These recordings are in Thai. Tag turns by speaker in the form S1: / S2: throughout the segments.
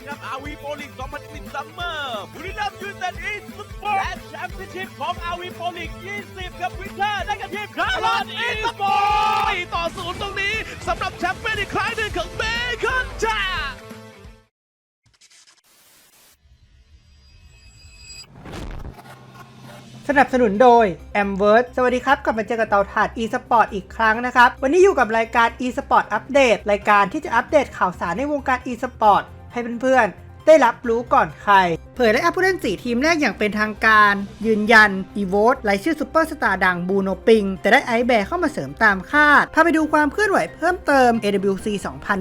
S1: งครับอาวีโปลิก2010ซัมเมอร์บุรีรัมย์ยูไนเต็ดอีสปอร์ตและแชมเปี้ยนชิพของอาวีโปลิก20 ครับวินเทอร์ได้กับทีมคาร์ลอนอีสปอร์ต
S2: ต่อศูนย์ตรงนี้สำหรับแชมเปี้ยนอีกครั้งหนึ่งของเบคอนจ้า
S3: สนับสนุนโดย a m w o r d สวัสดีครับ กลับมาเจอกับเตาถ่าน e-sport อีกครั้งนะครับ วันนี้อยู่กับรายการ e-sport update รายการที่จะอัปเดตข่าวสารในวงการ e-sport ให้เพื่อน ได้รับรู้ก่อนใคร เผยและอัพผู้เล่น 4 ทีมแรกอย่างเป็นทางการ ยืนยัน e v o t e รายชื่อซูเปอร์สตาร์ดังบูโนปิง แต่ได้ไอแบร์เข้ามาเสริมตามคาด พาไปดูความเคลื่อนไหวเพิ่มเติม AWC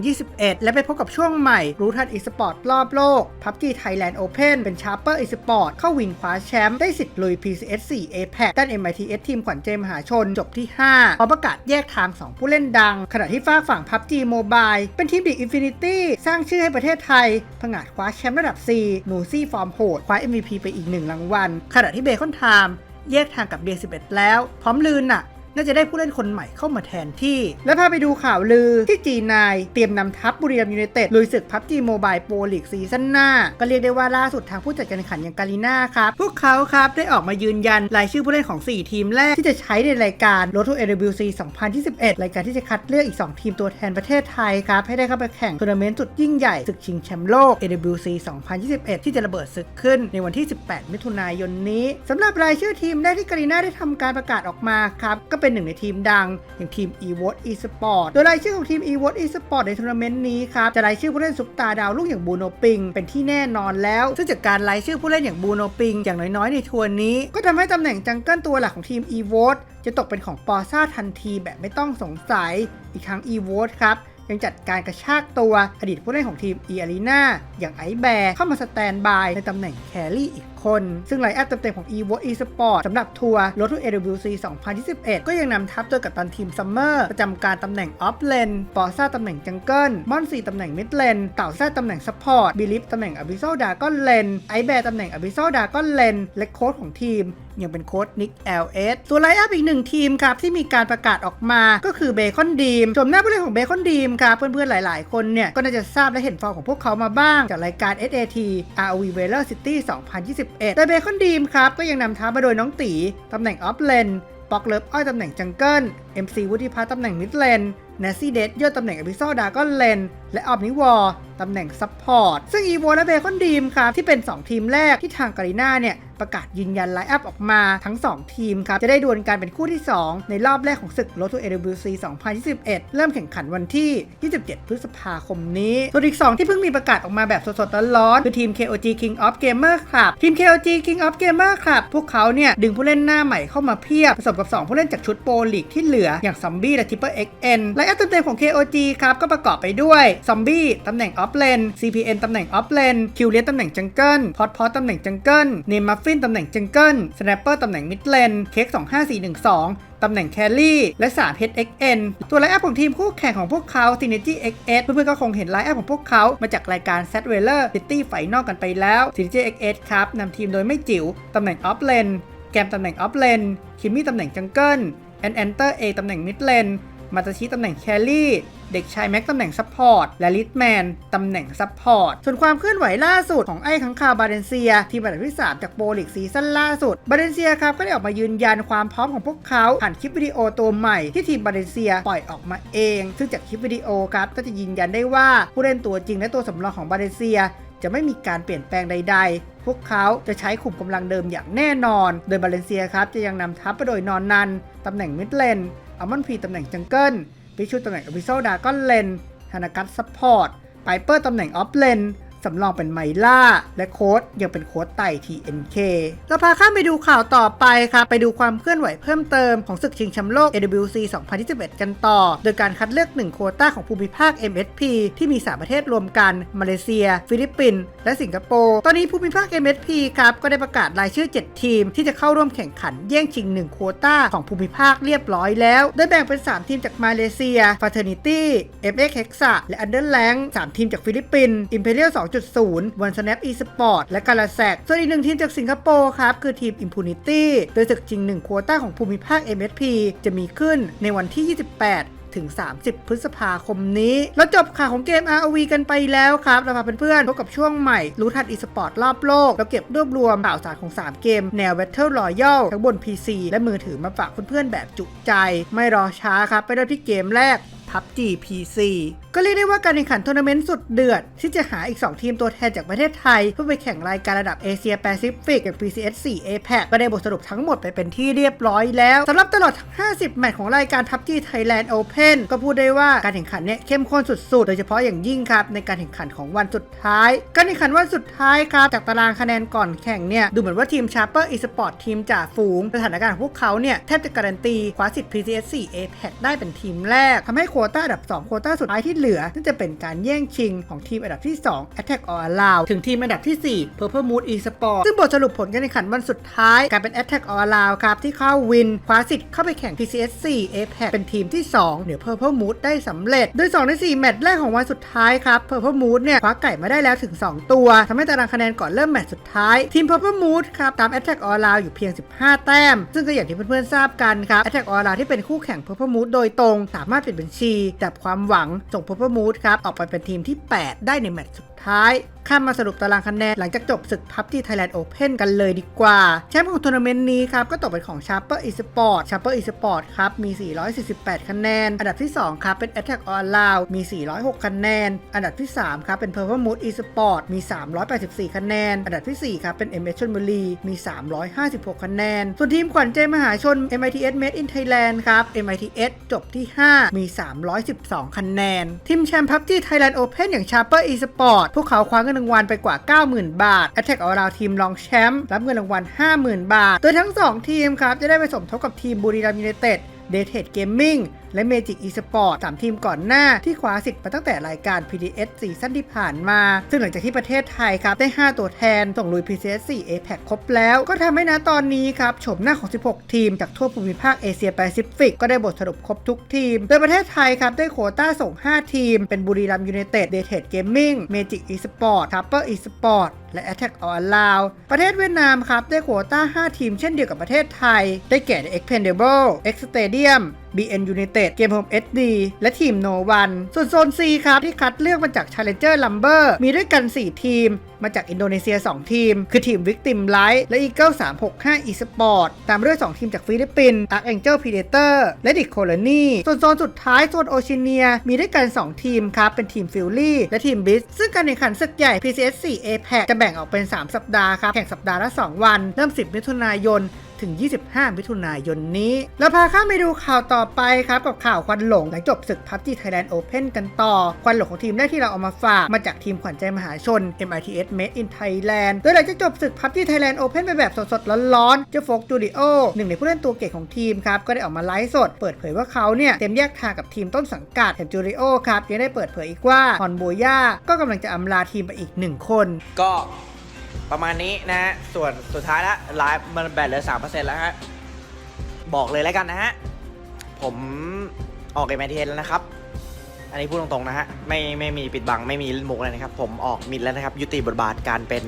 S3: 2021 และไปพบกับช่วงใหม่ รู้ทัน e-sport รอบโลก PUBG Thailand Open เป็นชาร์เปอร์ e-sport เข้าวินคว้าแชมป์ได้สิทธิ์ลุย PCS 4 APEC ด้าน MITS ทีมขวัญใจมหาชนจบที่ 5พอประกาศแยกทาง 2 ผู้เล่นดัง ขณะที่ฝ้าฝั่ง PUBG Mobile เป็นทีมดิ Infinity สร้างชื่อให้ประเทศไทยผงาดคว้าแชมป์ระดับ4หนูซี่ฟอร์มโหดคว้า MVP ไปอีกหนึ่งรางวัลขณะที่เบคอนไทม์แยกทางกับเด11 แล้ว พร้อมลืนน่ะ น่าจะได้ผู้เล่นคนใหม่เข้ามาแทนที่ และพาไปดูข่าวลือที่ G9 เตรียมนำทัพบุรีรัมยูไนเต็ดลุยศึกพับจีโมบายโปรลีกซีซั่นหน้า ก็เรียกได้ว่าล่าสุดทางผู้จัดการแข่งขันอย่างกาลิน่าครับ พวกเขาครับได้ออกมายืนยันรายชื่อผู้เล่นของ 4 ทีมแรกที่จะใช้ในรายการ Road to AWC 2021 รายการที่จะคัดเลือกอีก 2 ทีมตัวแทนประเทศไทยครับให้ได้เข้าไปแข่งทัวร์นาเมนต์สุดยิ่งใหญ่ศึกชิงแชมป์โลก AWC 2021 ที่จะระเบิดศึกขึ้นในวันที่ 18 มิถุนายนนี้สำหรับรายชื่อทีมแรกที่กาลิน่าได้ทำการประกาศออกมาครับก็เป็นหนึ่งในทีมดัง อย่างทีม e v o t eSport โดยรายชื่อของทีม e v o t eSport ในทัวร์นาเมนต์นี้ครับจะรายชื่อผู้เล่นซุปตาร์ดาวลูกอย่างบูโนปิง เป็นที่แน่นอนแล้ว ซึ่งจากการรายชื่อผู้เล่นอย่างบูโนปิง อย่างน้อยๆในทัวร์นี้ ก็ทำให้ตำแหน่งจังเกิลตัวหลักของทีม e v o t จะตกเป็นของปอซ่าทันทีแบบไม่ต้องสงสัยอีกทั้ง e v o t ครับยังจัดการกระชากตัวอดีตผู้เล่นของทีม e a r e n a อย่างไอแบร์เข้ามาสแตนบายในตำแหน่งแครี่อีก คน ซึ่งไลน์อัพเต็มๆของ e v o eSport สำหรับทัวร์ Road to AWC 2021 ก็ยังนำทัพโดยกับตันทีมซัมเมอร์ประจำการตำแหน่งออฟเลนปอซ่าตำแหน่งจังเกิลมอนซีตำแหน่งมิดเลนเต่าแซตตำแหน่งซัพพอร์ตบิลิฟตำแหน่งอ b ิ s ซดาก้อนเลนไอแบร์ตำแหน่งอ b ิ s ซดาก้อนเลนและโค้ชของทีมยังเป็นโค้ชนิก LS ส่วนไลน์อัพอีกหนึ่งทีมครับ ที่มีการประกาศออกมาก็คือเบคอนดีมชมหน้าผู้เล่นของเบคอนดีมครับ เพื่อนๆ หลายๆ คนเนี่ย ก็น่าจะทราบและเห็นฟอร์มของพวกเขามาบ้าง จากรายการ SAT ROV Valor City 11 โดยเบคอนดีมครับ ก็ยังนำทัพมาโดยน้องตี ตำแหน่งออฟเลนปอกเลิฟอ้อยตำแหน่งจังเกิล MC วุฒิพัฒน์ตำแหน่งมิดเลนเนสซี่เดดยอดตำแหน่งอพิโซดาก็เลน และออฟนิวอร์ตำแหน่งซัพพอร์ต ซึ่งอีโวและเบคอนดีมครับที่เป็น 2 ทีมแรกที่ทางการีนาเนี่ยประกาศยืนยันไลน์อัพออกมาทั้ง 2 ทีมครับ จะได้ดวลกันเป็นคู่ที่ 2 ในรอบแรกของศึก Road to AWC 2021 เริ่มแข่งขันวันที่ 27 พฤษภาคมนี้ ส่วนอีก 2 ที่เพิ่งมีประกาศออกมาแบบสดๆร้อนๆคือทีม KOG King of Gamer Club ทีม KOG King of Gamer Club พวกเขาเนี่ยดึงผู้เล่นหน้าใหม่เข้ามาเพียบผสมกับ 2 ผู้เล่นจากชุดโปรลีกที่เหลืออย่างซอมบี้และ Triple XN ไลน์อัพเต็มๆของ KOG ครับก็ประกอบไปด้วยซอมบี้ตำแหน่งออฟเลน CPN ตำแหน่งออฟเลน คิวเลียตำแหน่งจังเกิล พอดพอดตำแหน่งจังเกิล เนมมัฟฟินตำแหน่งจังเกิล สแนปเปอร์ตำแหน่งมิดเลน เค้ก25412ตำแหน่งแคลรี่ และ3 HXN ตัวไลน์อัพของทีมคู่แข่งของพวกเขา Synergy XS เพื่อนๆก็คงเห็นไลน์อัพของพวกเขา มาจากรายการ s a t w e l l e r City ไฟนอกกันไปแล้ว Synergy XS ครับนำทีมโดยไม่จิ๋วตำแหน่งออฟเลน แกมตำแหน่งออฟเลน คิมมี่ตำแหน่งจังเกิลแอนแอนเตอร์เอตำแหน่งมิดเลน มาตาชิตำแหน่งแคลรี่ เด็กชายแม็กตำแหน่งซัพพอร์ตและลิทแมนตำแหน่งซัพพอร์ตส่วนความเคลื่อนไหวล่าสุดของไอ้ขังคาวบาเดนเซีย ทีมอันดับที่ 3 จากโปรลีกซีซั่นล่าสุดบาเดนเซียครับก็ได้ออกมายืนยันความพร้อมของพวกเขาผ่านคลิปวิดีโอตัวใหม่ ที่ทีมบาเดนเซียปล่อยออกมาเอง ซึ่งจากคลิปวิดีโอครับก็จะยืนยันได้ว่าผู้เล่นตัวจริงและตัวสำรองของบาเดนเซียจะไม่มีการเปลี่ยนแปลงใด ๆ พวกเขาจะใช้ขุมกำลังเดิมอย่างแน่นอน โดยบาเลนเซียครับจะยังนำทัพไปโดยนอนนัน ตำแหน่งมิดเลนอัลมอนพีตำแหน่งจังเกิล พิชูตำแหน่งอพิโซดาก้อนเลนธนากัตซัพพอร์ตไพเปอร์ตำแหน่งออฟเลน สำรองเป็นไมล่า และโค้ดยังเป็นโค้ดไต่ TNK เราพาข้ามไปดูข่าวต่อไปครับ ไปดูความเคลื่อนไหวเพิ่มเติมของศึกชิงแชมป์โลก AWC 2021 กันต่อ โดยการคัดเลือก1โควต้าของภูมิภาค MSP ที่มี 3 ประเทศรวมกัน มาเลเซีย ฟิลิปปินส์และสิงคโปร์ ตอนนี้ภูมิภาค MSP ครับ ก็ได้ประกาศรายชื่อ 7 ทีม ที่จะเข้าร่วมแข่งขันแย่งชิง 1 โควต้าของภูมิภาคเรียบร้อยแล้ว โดยแบ่งเป็น 3 ทีมจากมาเลเซีย Fraternity FX Hexa และ Underland 3 ทีมจากฟิลิปปินส์ Imperial 2.0 One Snap Esport และกาลาแซกส่วนอีกหนึ่งทีมจากสิงคโปร์ครับ คือทีม Impunity โดยศึกชิง1โควต้าของภูมิภาค MSP จะมีขึ้นในวันที่ 28ถึง 30 พฤษภาคมนี้ แล้วจบข่าวของเกม ROV กันไปแล้วครับ เราพาเพื่อนๆพบกับช่วงใหม่ รู้ทันอีสปอร์ตรอบโลกแล้วเก็บรวบรวมข่าวสารของ 3 เกม แนว Battle Royale ทั้งบน PC และมือถือมาฝากเพื่อนๆแบบจุใจ ไม่รอช้าครับ ไปเริ่มที่เกมแรก PUBG PC ก็เรียกได้ว่าการแข่งขันทัวร์นาเมนต์สุดเดือด ที่จะหาอีก 2 ทีมตัวแทนจากประเทศไทย เพื่อไปแข่งรายการระดับเอเชียแปซิฟิกอย่าง PCS 4 APAC ก็ได้บทสรุปทั้งหมดไปเป็นที่เรียบร้อยแล้วสำหรับตลอดทั้ง 50 แมตช์ของรายการ PUBG Thailand Open ก็พูดได้ว่าการแข่งขันเนี่ยเข้มข้นสุดๆ โดยเฉพาะอย่างยิ่งครับในการแข่งขันของวันสุดท้าย การแข่งขันวันสุดท้ายครับจากตารางคะแนนก่อนแข่งเนี่ยดูเหมือนว่าทีม Sharper Esport ทีมจ่าฝูงสถานการณ์ของพวกเขาเนี่ยแทบจะการันตีคว้าสิทธิ์ PCS 4 APAC ได้เป็นทีมแรกทำให้โคต้าอันดับ 2 โควต้าสุดท้ายที่เหลือนั่นจะเป็นการแย่งชิงของทีมอันดับที่ 2 Attack All Around ถึงทีมอันดับที่ 4 Purple Moon Esports ซึ่งบทสรุปผลการแข่งขันวันสุดท้ายกายเป็น Attack All Around ครับที่เข้าวินคว้าสิทธิ์เข้าไปแข่ง PCS 4 APAC เป็นทีมที่ 2 เหนือ Purple Moon ได้สำเร็จ โดย 2 ใน 4 แมตช์แรกของวันสุดท้ายครับ Purple Moon เนี่ยคว้าไก่มาได้แล้วถึง 2 ตัวทำให้ตารางคะแนนก่อนเริ่มแมตช์สุดท้าย ทีม Purple Moon ครับตาม Attack All Around อยู่เพียง 15 แต้ม ซึ่งก็อย่างที่เพื่อนๆทราบกันครับ Attack All Around ที่เป็นคู่แข่ง Purple Moon โดยตรงสามารถเปลี่ยนบัญชีดับความหวังส่ง Purple Moon ครับออกไปเป็นทีมที่ 8 ได้ในแมตช์สุดท้าย ข้ามมาสรุปตารางคะแนนหลังจากจบศึกพับที่ Thailand Open กันเลยดีกว่า แชมป์ของทัวร์นาเมนต์นี้ครับก็ตกเป็นของ Sharper Esport Sharper Esport ครับมี 448 คะแนน อันดับที่ 2 ครับเป็น Attack All Around มี 406 คะแนน อันดับที่ 3 ครับเป็น Purple Moon Esport มี 384 คะแนน อันดับทีสี่ 4 ครับเป็น MS ชลบุรีมี 356 คะแนน ส่วนทีมขวัญใจมหาชน MITS Made in Thailand ครับ MITS จบที่ 5 มี 312 คะแนน ทีมแชมป์พับจี Thailand Open อย่าง Sharper Esport พวกเขาคว้าเงินรางวัลไปกว่า 90,000 บาท Attack All Around ทีมรองแชมป์รับเงินรางวัล 50,000 บาท โดยทั้ง 2 ทีมครับ จะได้ไปสมทบกับทีมบุรีรัมย์ยูไนเต็ดเดทเทดเกมมิ่ง และ Magic Esport สามทีมก่อนหน้าที่คว้าสิทธิ์มาตั้งแต่รายการ PDS ซีซั่นที่ผ่านมา ซึ่งหลังจากที่ประเทศไทยครับ ได้ 5 ตัวแทน ส่งลุย PCS 4 APAC ครบแล้ว ก็ทำให้นะตอนนี้ครับโฉมหน้าของ 16 ทีม จากทั่วภูมิภาคเอเชียแปซิฟิกก็ได้บทสรุปครบทุกทีม โดยประเทศไทยครับได้โควต้าส่ง 5 ทีม เป็นบุรีรัมยูไนเต็ดเดทเทดเกมมิ่ง Magic Esport Tapper Esport และ Attack All Around ประเทศเวียดนามครับได้โควต้า 5 ทีมเช่นเดียวกับประเทศไทย ได้แก่ The Expendable X Stadium BN United เกม Home SD และทีม No One ส่วนโซน C ครับที่คัดเลือกมาจาก Challenger Lumber มีด้วยกัน 4 ทีม มาจากอินโดนีเซีย 2 ทีม คือทีม Victim Light และ Eagle 365 Esport ตามด้วย 2 ทีมจากฟิลิปปินส์ Arc Angel Predator และ The Colony ส่วนโซนสุดท้ายโซนโอเชียเนีย มีด้วยกัน 2 ทีมครับ เป็นทีม Fury และทีม b i s ซึ่งการแข่งขันศึกใหญ่ PCS 4 APAC จะแบ่งออกเป็น 3 สัปดาห์ครับ แข่งสัปดาห์ละ 2 วัน เริ่ม 10 มิถุนายน ถึง 25 มิถุนายนนี้ แล้วพาข้ามไปดูข่าวต่อไปครับกับข่าวควันหลงหลังจบศึกพับจี Thailand Open กันต่อ ควันหลงของทีมแรกที่เราเอามาฝากมาจากทีมขวัญใจมหาชน MITS Made in Thailand โดยหลังจากจบศึกพับจี Thailand Open ไปแบบสดๆร้อนๆเจ้าโฟกจูดิโอหนึ่งในผู้เล่นตัวเก่งของทีมครับก็ได้ออกมาไลฟ์สด เปิดเผยว่าเขาเนี่ยเต็มแยกทางกับทีมต้นสังกัดแถมจูดิโอครับยังได้เปิดเผยอีกว่าฮอนโบย่าก็กำลังจะอำลาทีมไปอีกหนึ่งคน
S4: ก็ ประมาณนี้นะฮะ ส่วนสุดท้ายแล้วไลฟ์มันแบตเหลือสามเปอร์เซ็นต์แล้วฮะ บอกเลยแล้วกันนะฮะ ผมออกเอ็มไอทีแล้วนะครับ อันนี้พูดตรงๆนะฮะ ไม่ไม่มีปิดบัง ไม่มีมุกอะไรนะครับ ผมออกมิดแล้วนะครับ ยุติบทบาทการเป็น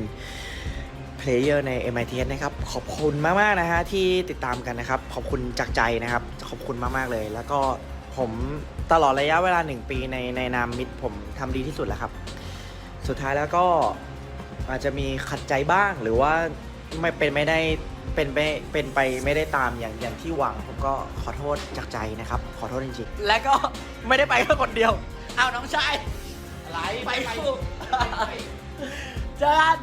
S4: เพลเยอร์ใน MITS นะครับ ขอบคุณมากๆนะฮะที่ติดตามกันนะครับ ขอบคุณจากใจนะครับ ขอบคุณมากๆเลย แล้วก็ผมตลอดระยะเวลาหนึ่งปีในในนามมิดผมทำดีที่สุดแล้วครับ สุดท้ายแล้วก็ อาจจะมีขัดใจบ้างหรือว่าไม่เป็นไม่ได้เป็นไปเป็นไปไม่ได้ตามอย่างอย่างที่หวังผมก็ขอโทษจากใจนะครับ ขอโทษจริงๆและก็ไม่ได้ไปแค่คนเดียว เอาน้องชายอะไร ไปสู้เจอกัน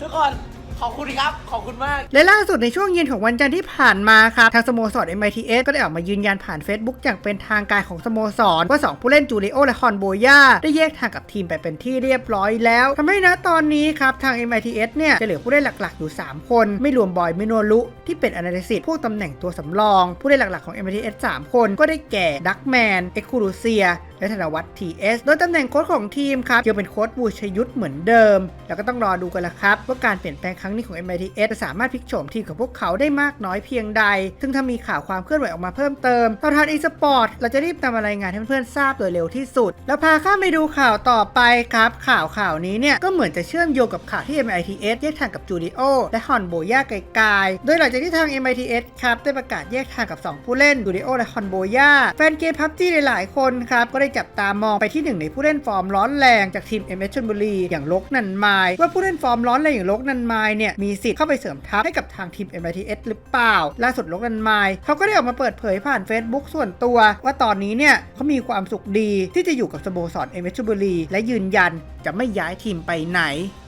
S4: ทุกคน ขอบคุณครับ ขอบคุณมาก
S3: และล่าสุดในช่วงเย็นของวันจันทร์ที่ผ่านมาครับ ทางสโมสร MITS ก็ได้ออกมายืนยันผ่าน Facebook อย่างเป็นทางการของสโมสร ว่า 2 ผู้เล่นจูเลีโอและฮอนโบย่าได้แยกทางกับทีมไปเป็นที่เรียบร้อยแล้วทำให้นะตอนนี้ครับทาง MITS เนี่ยจะเหลือผู้เล่นหลักๆ อยู่ 3 คน ไม่รวมบอยมิโนรุที่เป็นอนาลิซิสพวกตำแหน่งตัวสำรอง ผู้เล่นหลักๆของ MITS 3 คนก็ได้แก่ดักแมนเอ็กคูรูเซีย และธนวัฒน์ TS โดยตำแหน่งโค้ชของทีมครับยังเป็นโค้ชบูชยุทธเหมือนเดิม แล้วก็ต้องรอดูกันละครับ ว่าการเปลี่ยนแปลงครั้งนี้ของ MITS จะสามารถพลิกโฉมทีมของพวกเขาได้มากน้อยเพียงใด ซึ่งถ้ามีข่าวความเคลื่อนไหวออกมาเพิ่มเติมเราทานอีสปอร์ตเราจะรีบนำมารายงานให้เพื่อนๆทราบโดยเร็วที่สุด แล้วพาข้ามไปดูข่าวต่อไปครับ ข่าวข่าวนี้เนี่ยก็เหมือนจะเชื่อมโยงกับข่าวที่ MITS แยกทางกับจูดิโอและฮอนโบย่าไกลๆโดยหลังจากที่ทาง MITS ครับได้ประกาศแยกทางกับ 2 ผู้เล่นจูดิโอและฮอนโบย่าแฟนเกมพับจีหลายๆคนครับก็ได้จับตามองไปที่หนึ่งในผู้เล่นฟอร์มร้อนแรงจากทีม MS ชลบุรีอย่างลกนันไมว่าผู้เล่นฟอร์มร้อนแรงอย่างลกนันไมเนี่ยมีสิทธิ์เข้าไปเสริมทัพให้กับทางทีม MITS หรือเปล่า ล่าสุดลกนันไมเขาก็ได้ออกมาเปิดเผยผ่าน Facebook ส่วนตัว ว่าตอนนี้เนี่ยเขามีความสุขดีที่จะอยู่กับสโมสร MS ชลบุรีและยืนยันจะไม่ย้ายทีมไปไหน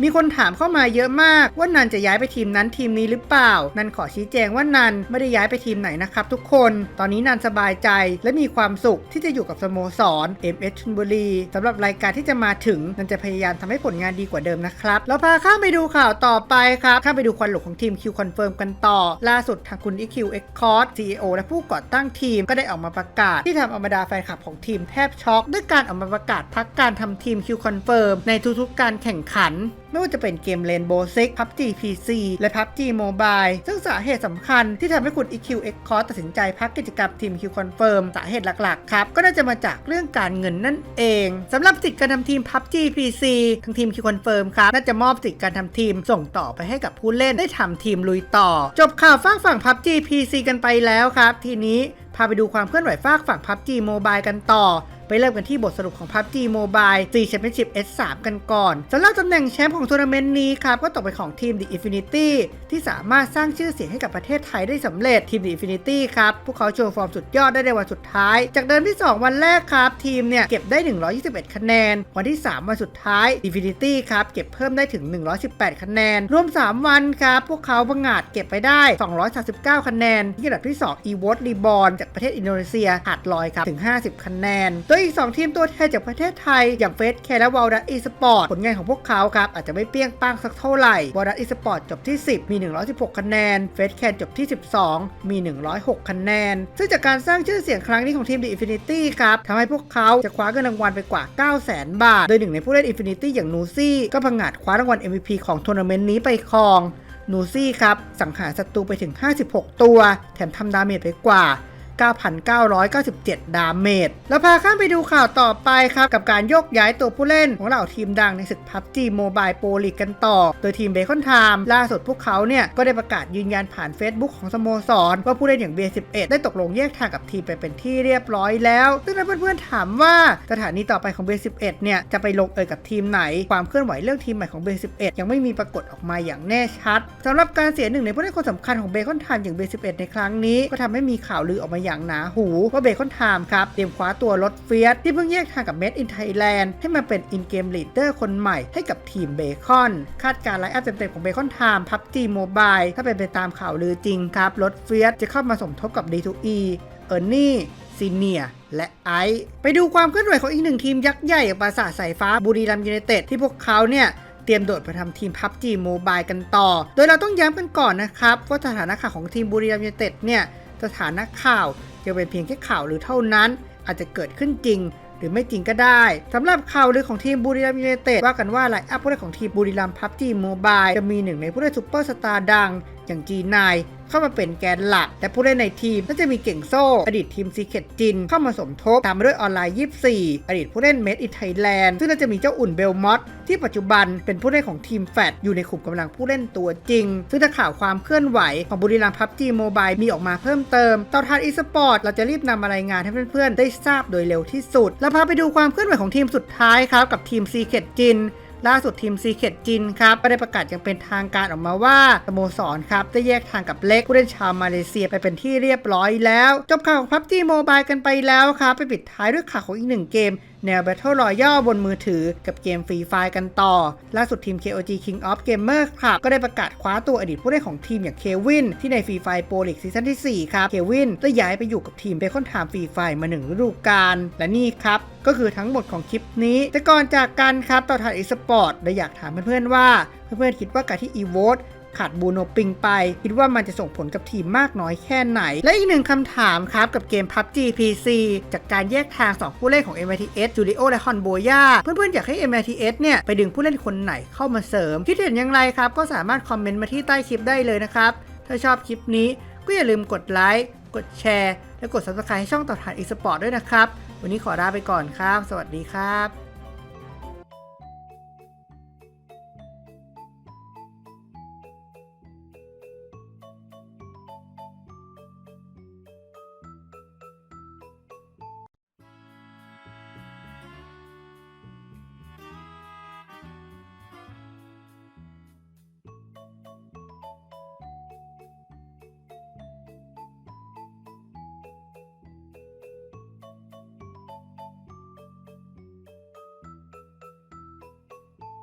S3: มีคนถามเข้ามาเยอะมาก ว่านันจะย้ายไปทีมนั้นทีมนี้หรือเปล่า นันขอชี้แจงว่านันไม่ได้ย้ายไปทีมไหนนะครับทุกคน ตอนนี้นันสบายใจและมีความสุขที่จะอยู่กับสโมสร MS ชลบุรีสำหรับรายการที่จะมาถึงนันจะพยายามทำให้ผลงานดีกว่าเดิมนะครับแล้วพาข้ามไปดูข่าวต่อไปครับ ข้ามไปดูควันหลงของทีม Q Confirm กันต่อ ล่าสุดทางคุณ EQ X c o r d CEO และผู้ก่อตั้งทีมก็ได้ออกมาประกาศ ที่ทำเอาบรรดาแฟนคลับของทีมแทบช็อก ด้วยการออกมาประกาศพักการทำทีม Q Confirm ในทุกๆการแข่งขันไม่ว่าจะเป็นเกม Rainbow Six PUBG PC และ PUBG Mobile ซึ่งสาเหตุสำคัญที่ทำให้คุณ EQ X c o r d ตัดสินใจพักกิจกรรมทีม Q Confirm สาเหตุหลักๆ ครับ ก็น่าจะมาจากเรื่องการเงินนั่นเองสำหรับสิทธิ์การทำทีม PUBG PC ทางทีมคีคอนเฟิร์มครับ น่าจะมอบสิทธิ์การทำทีมส่งต่อไปให้กับผู้เล่นได้ทำทีมลุยต่อ จบข่าวฝากฝั่ง PUBG PC กันไปแล้วครับ ทีนี้พาไปดูความเคลื่อนไหวฝากฝั่ง PUBG Mobile กันต่อ ไปเริ่มกันที่บทสรุปของ PUBG Mobile 4 Championship S3 กันก่อนสำหรับตำแหน่งแชมป์ของทัวร์นาเมนต์นี้ครับก็ตกเป็นของทีม The Infinity ที่สามารถสร้างชื่อเสียงให้กับประเทศไทยได้สำเร็จทีม The Infinity ครับ พวกเขาโชว์ฟอร์มสุดยอดได้ในวันสุดท้าย จากเดิมที่ 2 วันแรกครับ ทีมเนี่ยเก็บได้ 121 คะแนน วันที่ 3 วันสุดท้าย Infinity ครับเก็บเพิ่มได้ถึง 118 คะแนน รวม 3 วันครับพวกเขาบังอาจเก็บไปได้ 239 คะแนนที่อันดับที่ 2 e w o t Reborn จากประเทศอินโดนีเซียขาดลอยครับถึง 50 คะแนนโดยอีก 2 ทีมตัวแทนจากประเทศไทย อย่างเฟสแคและวอลดัตอีสปอร์ตผลงานของพวกเขาครับ อาจจะไม่เปี้ยงป้างสักเท่าไหร่วอลดัตอีสปอร์ตจบที่ 10 มี 116 คะแนนเฟสแคนจบที่ 12 มี 106 คะแนน ซึ่งจากการสร้างชื่อเสียงครั้งนี้ของทีม The Infinity ครับทำให้พวกเขาจะคว้าเงินรางวัลไปกว่า 900,000 บาท โดยหนึ่งในผู้เล่น Infinity อย่างนูซี่ก็พังงาดคว้ารางวัล MVP ของทัวร์นาเมนต์นี้ไปครองนูซี่ครับสังหารศัตรูไปถึง 56 ตัว แถมทำดาเมจไปกว่า 9,997 ดาเมจ แล้วพาข้ามไปดูข่าวต่อไปครับ กับการโยกย้ายตัวผู้เล่นของเหล่าทีมดังในศึก PUBG Mobile Pro League กันต่อ โดยทีมเบคอนไทม์ล่าสุดพวกเขาเนี่ย ก็ได้ประกาศยืนยันผ่าน Facebook ของสโมสร ว่าผู้เล่นอย่างเบ11ได้ตกลงแยกทางกับทีมไปเป็นที่เรียบร้อยแล้ว ซึ่งถ้เพื่อนๆถามว่าสถานีต่อไปของเบ11เนี่ยจะไปลงเอยกับทีมไหน ความเคลื่อนไหวเรื่องทีมใหม่ของเบ11ยังไม่มีปรากฏออกมาอย่างแน่ชัดสำหรับการเสียหนึ่งในผู้เล่นคนสำคัญของเบคอนไทม์อย่างเบ11ในครั้งนี้ก็ทำให้มีข่าวลือออกมาอย่างหนาหูว่าเบคอนไทม์ครับ เตรียมคว้าตัวรถเฟียสที่เพิ่งแยกทางกับเมดอินไทยแลนด์ให้มาเป็นอินเกมลีดเดอร์คนใหม่ให้กับทีมเบคอน คาดการณ์ไลฟ์อัพเต็มๆของเบคอนไทม์พับจีโมบายถ้าเป็นไปตามข่าวลือจริงครับ รถเฟียสจะเข้ามาสมทบกับ D2E เออร์นี่ซีเนียและไอซ์ไปดูความเคลื่อนไหวของอีกหนึ่งทีมยักษ์ใหญ่อย่างปราสาทสายฟ้าบุรีรัมย์ยูไนเต็ดที่พวกเขาเนี่ยเตรียมโดดไปทำทีม PUBG Mobile กันต่อ โดยเราต้องย้ำกันก่อนนะครับ ว่าสถานะข่าของทีมบุรีรัมย์ยูไนเต็ดเนี่ย สถานะข่าวยังเป็นเพียงแค่ข่าวหรือเท่านั้น อาจจะเกิดขึ้นจริง หรือไม่จริงก็ได้สำหรับข่าวลือของทีมบุรีรัมย์ยูไนเต็ดว่ากันว่าไลน์อัพผู้เล่นของทีมบุรีรัมย์ PUBG Mobile จะมีหนึ่งในผู้เล่นซูเปอร์สตาร์ดัง อย่าง G9 เข้ามาเป็นแกนหลักและผู้เล่นในทีมก็จะมีเก่งโซ่ อดีตทีมซีเคตจิน เข้ามาสมทบ ตามมาด้วยออนไลน์ 24 อดีตผู้เล่นเมดอินไทยแลนด์ซึ่งน่าจะมีเจ้าอุ่นเบลมอสที่ปัจจุบันเป็นผู้เล่นของทีมแฟดอยู่ในขุมกำลังผู้เล่นตัวจริง ซึ่งถ้าข่าวความเคลื่อนไหวของบุรีรัมย์พับจีโมบายมีออกมาเพิ่มเติมต่อทานอีสปอร์ตเราจะรีบนำมารายงานให้เพื่อนๆได้ทราบโดยเร็วที่สุด แล้วพาไปดูความเคลื่อนไหวของทีมสุดท้ายครับกับทีมซีเคตจิน ล่าสุดทีมซีเคตจินครับก็ได้ประกาศอย่างเป็นทางการออกมาว่าสโมสรครับได้แยกทางกับเล็กผู้เล่นชาวมาเลเซียไปเป็นที่เรียบร้อยแล้ว จบข่าวของพับจีโมบายกันไปแล้วครับไปปิดท้ายด้วยข่าวของอีกหนึ่งเกม แนว Battle Royale บนมือถือกับเกมฟรีไฟกันต่อ ล่าสุดทีม KOG King of Gamer ครับก็ได้ประกาศคว้าตัวอดีตผู้เล่นของทีมอย่างเควินที่ในฟรีไฟโปรลีกซีซั่นที่ 4 ครับ เควินได้ย้ายไปอยู่กับทีมเบคอนไทม์ฟรีไฟมาหนึ่งฤดูกาลและนี่ครับ ก็คือทั้งหมดของคลิปนี้ แต่ก่อนจากกันครับต่อทานอีสปอร์ตเราอยากถามเพื่อนๆว่า เพื่อนๆคิดว่าการที่ e v o t ขาดบูโนปิงไป คิดว่ามันจะส่งผลกับทีมมากน้อยแค่ไหน และอีกหนึ่งคำถามครับกับเกม PUBG PC จากการแยกทาง 2 ผู้เล่นของ MITS จูริโอและฮอนโบยาเพื่อนๆอยากให้ MITS เนี่ยไปดึงผู้เล่นคนไหนเข้ามาเสริม คิดเห็นอย่างไรครับ ก็สามารถคอมเมนต์มาที่ใต้คลิปได้เลยนะครับ ถ้าชอบคลิปนี้ก็อย่าลืมกดไลค์กดแชร์ และกด subscribe ให้ช่องต่อฐานอีสปอร์ตด้วยนะครับ วันนี้ขอลาไปก่อนครับ สวัสดีครับ